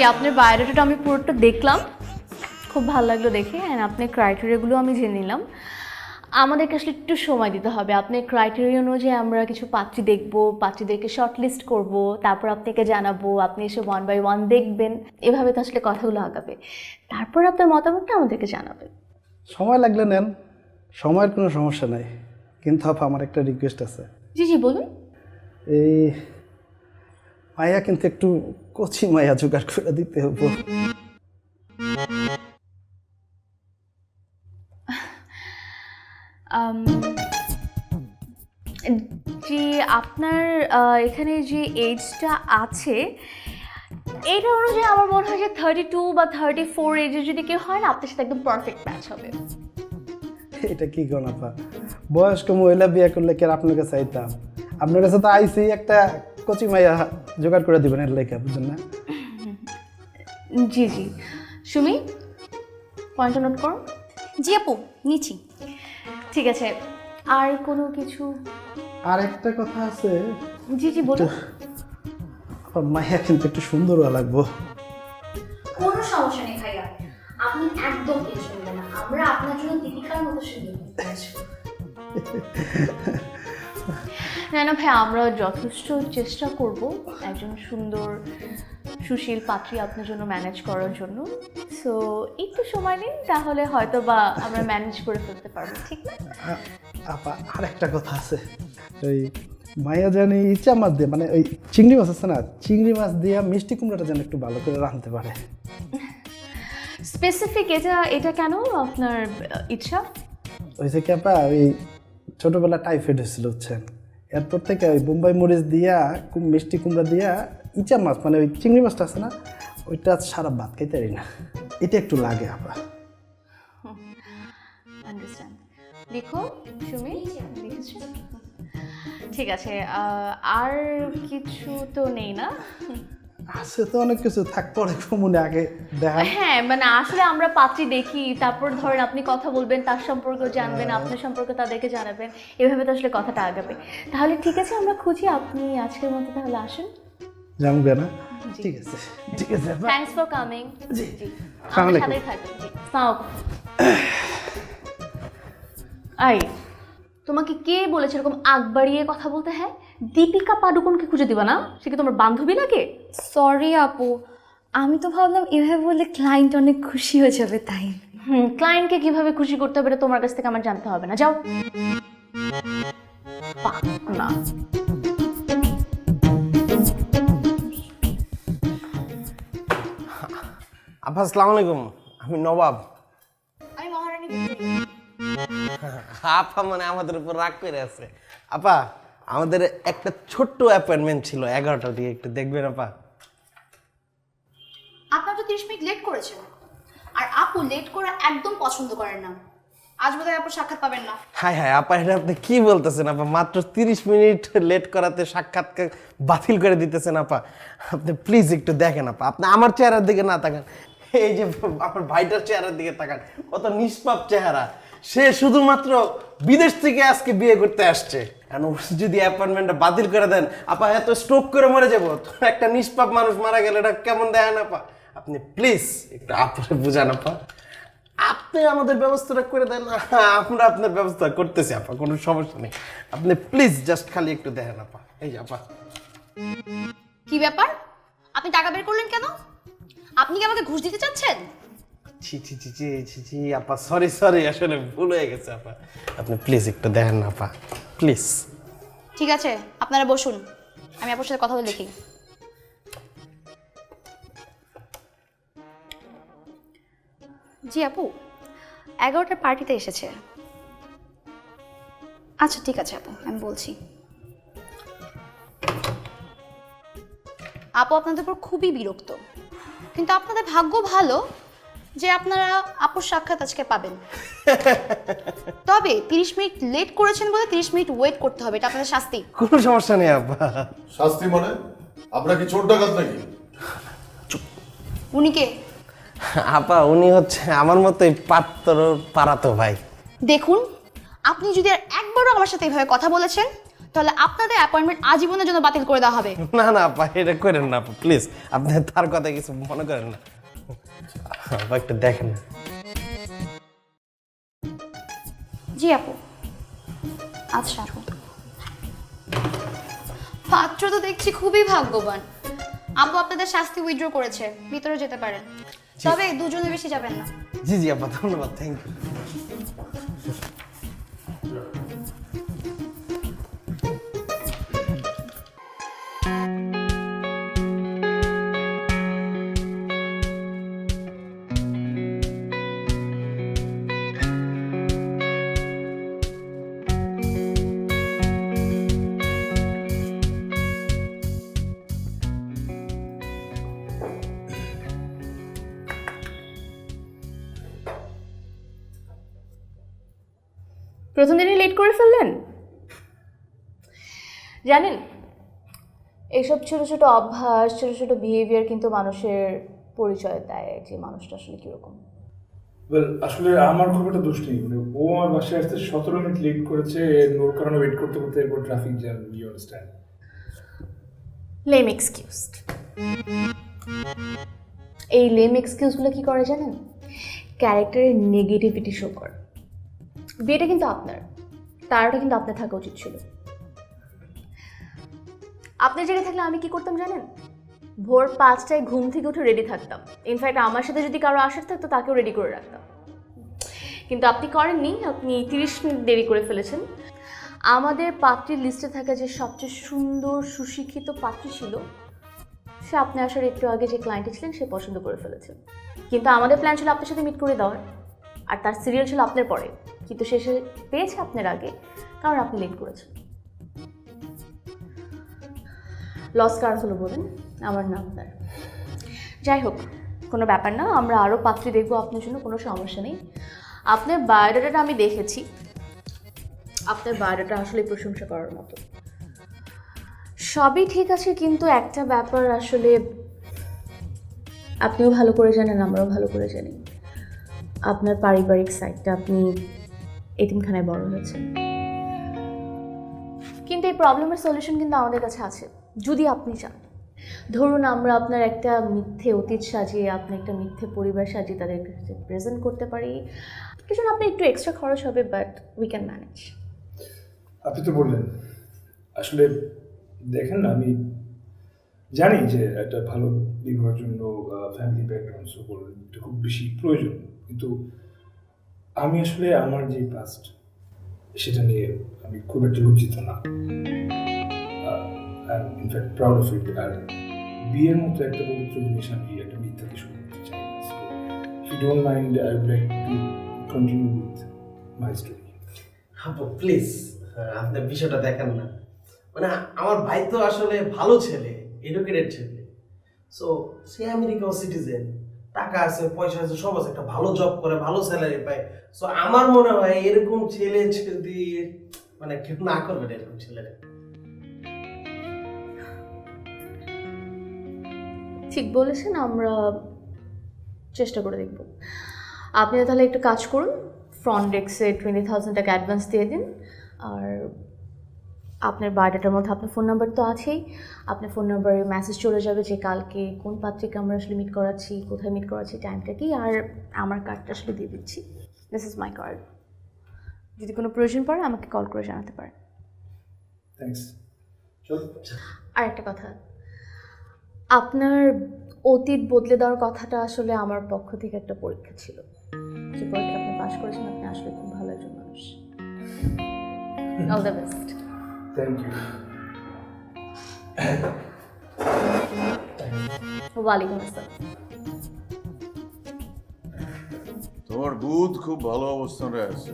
জি আপনার বায়োডাটাটা আমি পুরোটা দেখলাম। খুব ভালো লাগল দেখে অ্যান্ড আপনার ক্রাইটেরিয়াগুলো আমি জেনে নিলাম। আমাদেরকে আসলে একটু সময় দিতে হবে। আপনার ক্রাইটেরিয়া অনুযায়ী আমরা কিছু পাত্রী দেখব পাত্রীদেরকে শর্ট লিস্ট করব তারপর আপনাকে জানাব আপনি এসে ওয়ান বাই ওয়ান দেখবেন। এভাবে তো আসলে কথাগুলো আগাবে। তারপর আপনার মতামতটা আমাদেরকে জানাবেন সময় লাগলে নেন। সময়ের কোনো সমস্যা নাই। কিন্তু আপা আমার একটা রিকোয়েস্ট আছে। জি জি বলুন। এই মায়া কিন্তু একটু কচি মায়া জোগাড় করে দিতে হব। যে আপনার এখানে যে এজটা আছে এইটা অনুযায়ী আমার মনে হয় যে থার্টি টু বা থার্টি ফোর এজে যদি কেউ হয় না আপনার সাথে একদম পারফেক্ট ম্যাচ হবে। এটা কি আপা বয়স্ক মহিলা বিয়ে করলে কি আপনার কাছে আইতাম? আপনার কাছে তো আইসি একটা কচি মাইয়া জোগাড় করে দিবেন এর লেখা বুঝছেন না? জি জি। সুমি পয়েন্টটা নোট করো। জি আপু নিচ্ছি। ঠিক আছে। আর কোনো কিছু? আর একটা কথা আছে। জি জি বলুন মাইয়া কিন্তু একটু সুন্দর লাগবো। কোনো সমস্যা নেই ভাইয়া। আপনি একদম টেনশন নেবেন না। আমরা আপনার জন্য দীপিকার মতো সুন্দর না না ভাই আমরা যথেষ্ট চেষ্টা করব একজন সুন্দর সুশীল পাত্রী আপনার জন্য ম্যানেজ করার জন্য। সো একটু সময় নিন তাহলে হয়তো বা আমরা ম্যানেজ করে ফেলতে পারব ঠিক না? আপা আর একটা কথা আছে। ওই মায়া জানি ইচ্ছা মাছ দিয়ে মানে ওই চিংড়ি মাছ আছে না চিংড়ি মাছ দিয়ে মিষ্টি কুমড়াটা যেন একটু ভালো করে রাঁধতে পারে। স্পেসিফিক এটা এটা কেন আপনার ইচ্ছা? ওই যে কি আপা ওই ছোটোবেলা টাইফয়েড হয়েছিল হচ্ছেন এরপর থেকে ওই বোম্বাই মরিচ দিয়া কুম মিষ্টি কুমড়া দিয়া ইচা মাছ মানে ওই চিংড়ি মাছটা আছে না ওইটা সারা ভাত খাইতে পারি না। এটা একটু লাগে লিখো লিখেছো। ঠিক আছে আর কিছু তো নেই না? আছে তো অনেক কিছু থাক পরে মনে আগে দেখা হ্যাঁ মানে আসলে আমরা পাত্রী দেখি তারপর ধরেন আপনি কথা বলবেন তার সম্পর্কে জানবেন আপনার সম্পর্কে তাদেরকে জানাবেন এভাবে তো আসলে কথাটা আগাবে। তাহলে ঠিক আছে আমরা খুঁজি আপনি আজকের মতো তাহলে আসুন। জানবে না? ঠিক আছে ঠিক আছে থ্যাঙ্কস ফর কামিং জি। আসসালামু আলাইকুম। আই তোমাকে কে বলেছে এরকম আগ বাড়িয়ে কথা বলতে হ্যাঁ? দীপিকা পাডুকোনকে খুঁজে দিবা না? সে কি তোমার বান্ধবী লাগে সরি আপু। আমি তো ভাবলাম এভাবে বললে ক্লায়েন্ট অনেক খুশি হয়ে যাবে তাই। হুম ক্লায়েন্টকে কীভাবে খুশি করতে হবে এটা তোমার কাছ থেকে আমার জানতে হবে না। যাও। না আপা আসসালামু আলাইকুম। আমি নবাব। আমি মহারানী আপা মানে আমাদের উপর রাগ করে আছে। আপা আমাদের একটা ছোট্ট অ্যাপয়েন্টমেন্ট ছিল এগারোটার দিকে একটু দেখবেন আপা। আপনার তো তিরিশ মিনিট লেট করেছেন। আর আপু লেট করা একদম পছন্দ করেন না। আজ বোধহয় আপু সাক্ষাৎ পাবেন না। হাই হাই আপা এটা আপনি কি বলতেছেন আপা? মাত্র তিরিশ মিনিট লেট করাতে সাক্ষাৎকার বাতিল করে দিতেছেন আপা। আপনি প্লিজ একটু দেখেন আপা। আপনি আমার চেহারার দিকে না তাকান। এই যে আমার ভাইটার চেহারার দিকে তাকান। কত নিষ্পাপ চেহারা। সে শুধুমাত্র বিদেশ থেকে আজকে বিয়ে করতে আসছে। যদি অ্যাপয়েন্টমেন্টটা বাতিল করে দেন? আপা, এত স্ট্রোক করে মরে যাব। একটা নিষ্পাপ মানুষ মারা গেলে এটা কেমন দেখেন আপা? আপনি প্লিজ একটু আপরে বুঝান, আপা। আপনি আমাদের ব্যবস্থাটা করে দেন। আমরা আপনার ব্যবস্থা করতেছি, আপা। কোনো সমস্যা নেই। আপনি প্লিজ জাস্ট খালি একটু দেখেন, আপা। এই আপা। কি ব্যাপার? আপনি টাকা বের করলেন কেন? আপনি কি আমাকে ঘুষ দিতে চাচ্ছেন? ছি ছি ছি ছি ছি ছি, আপা সরি সরি আসলে ভুল হয়ে গেছে, আপা। আপনি প্লিজ একটু দেখেন না, আপা। প্লিজ ঠিক আছে, আপনারা বসুন। আমি আপুর সাথে কথা বলে দেখি। জি, আপু, এগারোটার পার্টিতে এসেছে। আচ্ছা ঠিক আছে, আপু, আমি বলছি। আপু, আপনাদের উপর খুবই বিরক্ত। কিন্তু আপনাদের ভাগ্য ভালো যে আপনারা আপুর সাক্ষাৎ আজকে পাবেন। তবে তিরিশ মিনিট লেট করেছেন বলে তিরিশ মিনিট ওয়েট করতে হবে এটা আপনাদের শাস্তি। কোনো সমস্যা নেই আপা শাস্তি মানে? আপনার কি চোর ডাকাত নাকি? উনি কে? আপা উনি হচ্ছে আমার মতোই পাত্র পারাতো ভাই। দেখুন আপনি যদি আর একবারও আমার সাথে এভাবে কথা বলেছেন তাহলে আপনাদের অ্যাপয়েন্টমেন্ট আজীবনের জন্য বাতিল করে দেওয়া হবে। না না আপা এটা করেন না আপা প্লিজ আপনি তার কথা কিছু মনে করেন না। আপা একটু দেখেন। জি আপু। আচ্ছা আপু। পাত্র তো দেখছি খুবই ভাগ্যবান। আপু আপনাদের শাস্তি উইথড্র করেছে ভিতরে যেতে পারেন তবে দুজনে বেশি যাবেন না। জি জি আপা ধন্যবাদ থ্যাংক ইউ প্রথম দিনই লেট করে ফেললেন? জানেন এইসব ছোট ছোট অভ্যাস ছোট ছোট বিহেভিয়ার কিন্তু মানুষের পরিচয় দেয় যে মানুষটা আসলে কীরকম। আসলে আমার খুব একটা দোষ নেই। মানে ও আমার বাসায় আসতে সতেরো মিনিট লেট করেছে নোর কারণে ওয়েট করতে করতে এরপর traffic jam you understand lame excuse এই লেম এক্সকিউজগুলো কি করে জানেন? ক্যারেক্টারের নেগেটিভিটি শো করে। বিয়েটা কিন্তু আপনার। তারাটা কিন্তু আপনার থাকা উচিত ছিল। আপনি জায়গায় থাকলে আমি কি করতাম জানেন? ভোর পাঁচটায় ঘুম থেকে উঠে রেডি থাকতাম। ইনফ্যাক্ট আমার সাথে যদি কারও আসার থাকতো, তাকেও রেডি করে রাখতাম। কিন্তু আপনি করেননি, আপনি তিরিশ মিনিট দেরি করে ফেলেছেন। আমাদের পাত্রীর লিস্টে থাকা যে সবচেয়ে সুন্দর, সুশিক্ষিত পাত্রী ছিল, সে আপনি আসার একটু আগে যে ক্লায়েন্টে ছিলেন, সে পছন্দ করে ফেলেছেন কিন্তু আমাদের প্ল্যান ছিল আপনার সাথে মিট করে দেওয়ার, আর তার সিরিয়াল ছিল আপনার পরে। কিন্তু শেষে পেয়েছে আপনার আগে, কারণ আপনি লেট করেছেন। লস কার হলো বলেন? আমার না আপনার যাই হোক, কোনো ব্যাপার না, আমরা আরও পাত্রী দেখব আপনার জন্য, কোনো সমস্যা নেই। আপনার বায়োডাটাটা আমি দেখেছি। আপনার বায়োডাটা আসলে প্রশংসা করার মতো। সবই ঠিক আছে, কিন্তু একটা ব্যাপার আসলে আপনিও ভালো করে জানেন, আমরাও ভালো করে জানি। আপনার পারিবারিক সাইডটা আপনি এতিমখানায় বড় হয়েছেন কিন্তু এই প্রবলেমের সলিউশন কিন্তু আমাদের কাছে আছে, যদি আপনি চান। ধরুন আমরা আপনার একটা মিথ্যে অতীত সাজিয়ে, আপনি একটা মিথ্যে পরিবার সাজিয়ে তাদের কাছে প্রেজেন্ট করতে পারি। কিছু আপনার একটু এক্সট্রা খরচ হবে বাট উই ক্যান ম্যানেজ আপনি তো বললেন, আসলে দেখেন আমি জানি যে একটা ভালো বিবাহের জন্য ফ্যামিলি ব্যাকগ্রাউন্ড সকল খুব বেশি প্রয়োজন। কিন্তু আমি আসলে আমার যে পাস্ট সেটা নিয়ে আমি খুব একটা লজ্জিত না। In fact proud of it আর বিয়ের মতো একটা পবিত্র জিনিস আমি একটা মিথ্যাকে শুরু করতে চাই। You don't mind I would like to continue with my story আপা প্লিজ আপনি বিষয়টা দেখেন না। মানে আমার ভাই তো আসলে ভালো ছেলে এডুকেটেড ছেলে। সো সে আমেরিকাও সিটিজেন টাকা আছে, পয়সা আছে, সব আছে। একটা ভালো জব করে, ভালো স্যালারি পায়। সো আমার মনে হয় এরকম ছেলে যদি মানে কেউ না করবে এরকম ছেলেরা ঠিক বলেছেন, আমরা চেষ্টা করে দেখব। আপনি তাহলে একটু কাজ করুন ফ্রন্ট ডেস্কে টোয়েন্টি থাউজেন্ড টাকা অ্যাডভান্স দিয়ে দিন, আর আপনার বায়োডাটার মধ্যে আপনার ফোন নাম্বার তো আছেই। আপনার ফোন নাম্বারে মেসেজ চলে যাবে যে কালকে কোন পাত্রিকে আমরা আসলে মিট করাচ্ছি কোথায় মিট করাচ্ছি টাইমটা কি আর আমার কার্ডটা আসলে দিয়ে দিচ্ছি। দিস ইজ মাই কার্ড যদি কোনো প্রয়োজন পড়ে আমাকে কল করে জানাতে পারেন। আর একটা কথা। আপনার অতীত বদলে দেওয়ার কথাটা আসলে আমার পক্ষ থেকে একটা পরীক্ষা ছিল। যে পরীক্ষা আপনি পাশ করেছেন আপনি আসলে খুব ভালো একজন মানুষ। All the best thank you ওয়ালাইকুম আসসালাম। তোমার দুধ খুব ভালো অবস্থানে আছে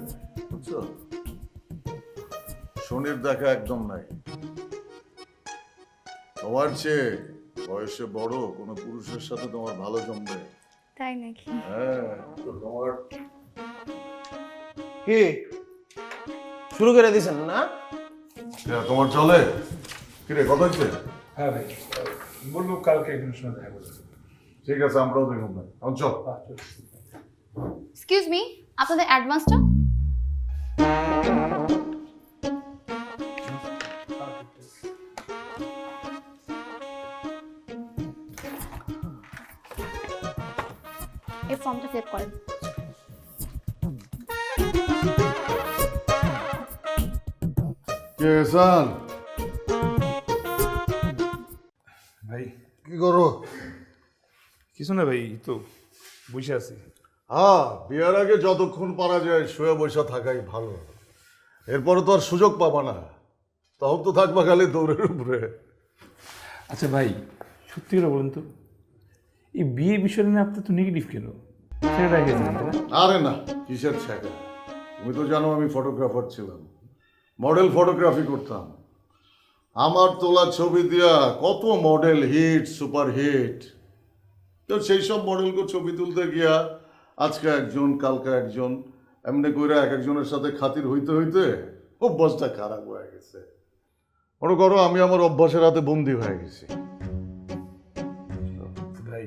বুঝছ? শনির দেখা একদম নাই। তোমার চেয়ে বয়সে বড় কোনো পুরুষের সাথে তোমার ভালো জমবে? তাই নাকি? হ্যাঁ তো তোমার কি? শুরু করে দিয়েছেন না? হ্যাঁ, তোমার চলে? কিরে কত হচ্ছে হ্যাঁ ভাই বলব কালকে এখানে সময় দেখা করব ঠিক আছে আমরাও দেখুন ভাই। চল। আচ্ছা, আচ্ছা। এক্সকিউজ মি আপনাদের অ্যাডভান্সটা এই ফর্মটা ফিল করেন। কে এসান ভাই কি করো? কিছু না ভাই তো বসে আছি। হ্যাঁ বিয়ের আগে যতক্ষণ পারা যায় শুয়ে বসে থাকাই ভালো। এরপরে তো আর সুযোগ পাবা না। তখন তো থাকবা খালি দৌড়ের উপরে। আচ্ছা ভাই সত্যি করে বলুন তো এই বিয়ে বিষয় নিয়ে আপনার তো নেগেটিভ কেন? আরে না কিসের ছেঁকা তুমি তো জানো আমি ফটোগ্রাফার ছিলাম। মডেল ফটোগ্রাফি করতাম। আমার তোলা ছবি দিয়া কত মডেল হিট সুপার হিট। তো সেই সব মডেলকে ছবি তুলতে গিয়া আজকে একজন কালকে একজন এমনি করে এক একজনের সাথে খাতির হইতে হইতে অভ্যাসটা খারাপ হয়ে গেছে। মনে করো আমি আমার অভ্যাসের হাতে বন্দি হয়ে গেছি। ভাই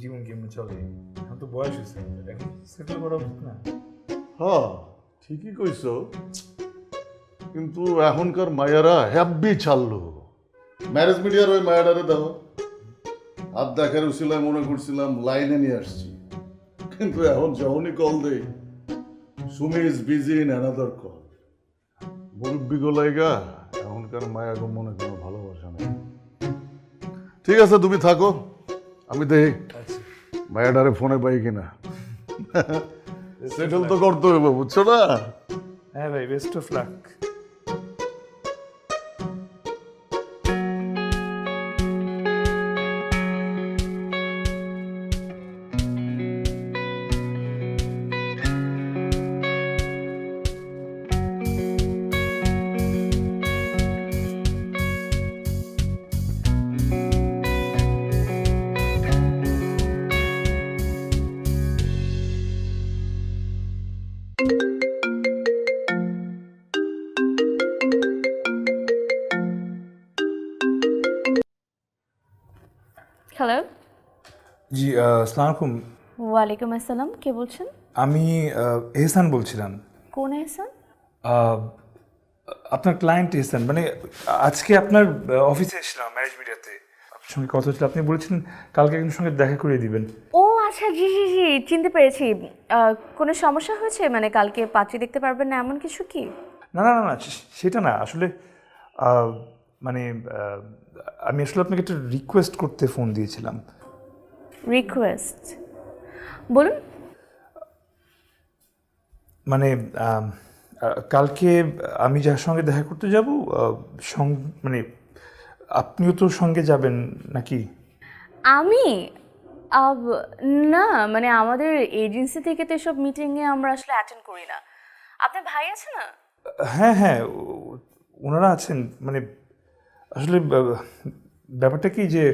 জীবন কেমন চলে? এখন তো বয়স হয়েছে এখন সেটেল করা উচিত না। হ্যাঁ ঠিকই কইছো। কিন্তু এখনকার মায়েরা হ্যাব্বি ছাড়লো। ম্যারেজ মিডিয়ার ওই মায়াটারে দাও আর দেখার উসিলায় মনে করছিলাম লাইনে নিয়ে আসছি। কিন্তু এখন যখনই কল দেই Sumi is busy in another call মুরব্বী গোলাইগা এখনকার মায়া গো মনে কোনো ভালোবাসা নেই। ঠিক আছে তুমি থাকো। আমি দেখি মায়াডারে ফোনে পাই কিনা। সেটেল তো করতে হবে বুঝছ না? হ্যাঁ ভাই বেস্ট অফ লাক হ্যালো জি আসসালামু আলাইকুম। ওয়ালাইকুম আসসালাম কে বলছেন? আমি এহসান বলছিলাম। কোন এহসান? আপনার ক্লায়েন্ট এহসান মানে আজকে আপনার অফিসে এসেছিলাম ম্যারেজ মিডিয়াতে আপনার সঙ্গে কথা হচ্ছিল আপনি বলেছিলেন কালকে একজনের সঙ্গে দেখা করে দিবেন। ও আচ্ছা জি জি জি চিনতে পেরেছি। কোনো সমস্যা হয়েছে? মানে কালকে পাত্রী দেখতে পারবেন না এমন কিছু কি? না না না না সেটা না আসলে মানে আমি আসলে আপনাকে একটা রিকোয়েস্ট করতে ফোন দিয়েছিলাম। রিকোয়েস্ট বলুন। মানে কালকে আমি যার সঙ্গে দেখা করতে যাব মানে আপনিও তো সঙ্গে যাবেন নাকি? আমি? না মানে আমাদের এজেন্সি থেকে তো এসব মিটিংয়ে আমরা আসলে অ্যাটেন্ড করি না। আপনার ভাই আছে না? হ্যাঁ হ্যাঁ ওনারা আছেন মানে আসলে ব্যাপারটা কি যে,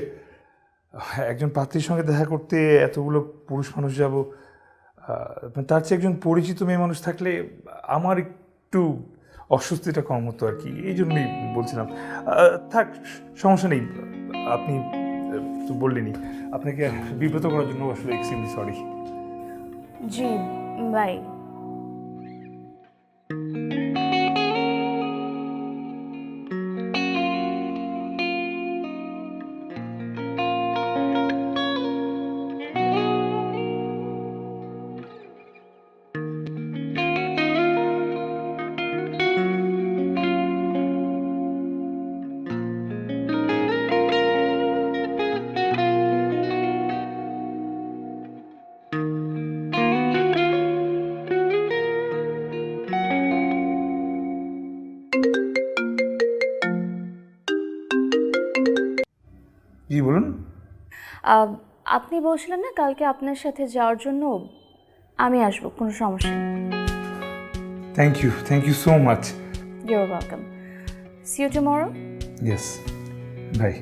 একজন পাত্রীর সঙ্গে দেখা করতে এতগুলো পুরুষ মানুষ যাব তার চেয়ে একজন পরিচিত মেয়ে মানুষ থাকলে আমার একটু অস্বস্তিটা কম হতো আর কি, এই জন্যই বলছিলাম। থাক, সমস্যা নেই, আপনি, তো বললেনই, আপনাকে বিব্রত করার জন্য আসলে এক্সট্রিমলি সরি জি বাই জি বলুন। আপনি বলছিলেন না কালকে আপনার সাথে যাওয়ার জন্য আমি আসব কোনো সমস্যা নেই। Thank you thank you so much you're welcome see you tomorrow yes bye